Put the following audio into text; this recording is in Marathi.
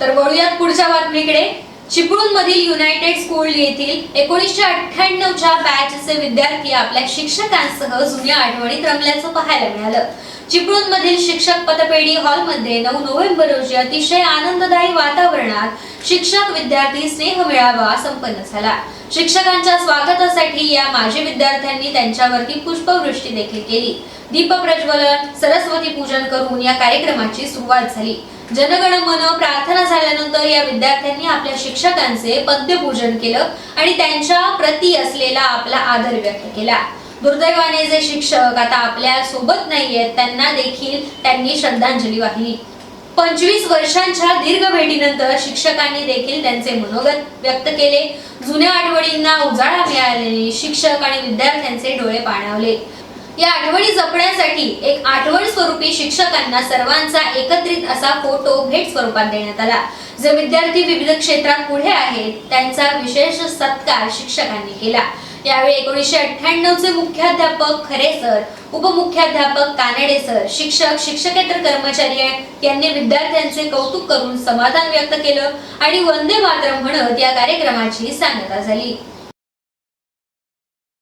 तर वळूयात पुढच्या बातमीकडे. चिपळूण मधील युनायटेड स्कूल येथील एकोणीसशे अठ्ठ्याण्णवच्या बॅचचे विद्यार्थी आपल्या शिक्षकांसह जुन्या आठवणीत रमल्याचं पाहायला मिळालं. चिपळूण मधील शिक्षक पतपेढी हॉलमध्ये नऊ नोव्हेंबर रोजी अतिशय आनंददायी वातावरणात शिक्षक विद्यार्थी स्नेह मेळावा संपन्न झाला. शिक्षकांच्या स्वागतासाठी या माजी विद्यार्थ्यांनी त्यांच्यावरती पुष्पवृष्टी देखील केली. दीप प्रज्वलन सरस्वती पूजन करून या कार्यक्रमाची सुरुवात झाली. जनगण मन प्रार्थना झाल्यानंतर या विद्यार्थ्यांनी आपल्या शिक्षकांचे पद्यपूजन केलं आणि त्यांच्या प्रती असलेला आपला आदर व्यक्त केला. दुर्दैवाने जे शिक्षक आता आपल्यासोबत नाहीयेत त्यांना देखील त्यांनी श्रद्धांजली वाहिली. पंचवीस वर्षांच्या दीर्घ भेटीनंतर शिक्षकांनी देखील त्यांचे मनोगत व्यक्त केले. जुन्या आठवणींना उजाळा मिळाल्याने शिक्षक आणि विद्यार्थ्यांचे डोळे पाणावले. या आठवणी जपण्यासाठी एक आठवण स्वरूपी शिक्षकांना सर्वांचा एकत्रित असा फोटो भेट स्वरूपात देण्यात आला. जे विद्यार्थी विविध क्षेत्रात पुढे आहेत त्यांचा विशेष सत्कार शिक्षकांनी केला. यावेळी एकोणीसशे अठ्ठ्याण्णव चे मुख्याध्यापक खरे सर उपमुख्याध्यापक कानडे सर शिक्षक शिक्षकेतर कर्मचारी यांनी विद्यार्थ्यांचे कौतुक करून समाधान व्यक्त केलं आणि वंदे मातरम म्हणत या कार्यक्रमाची सांगता झाली.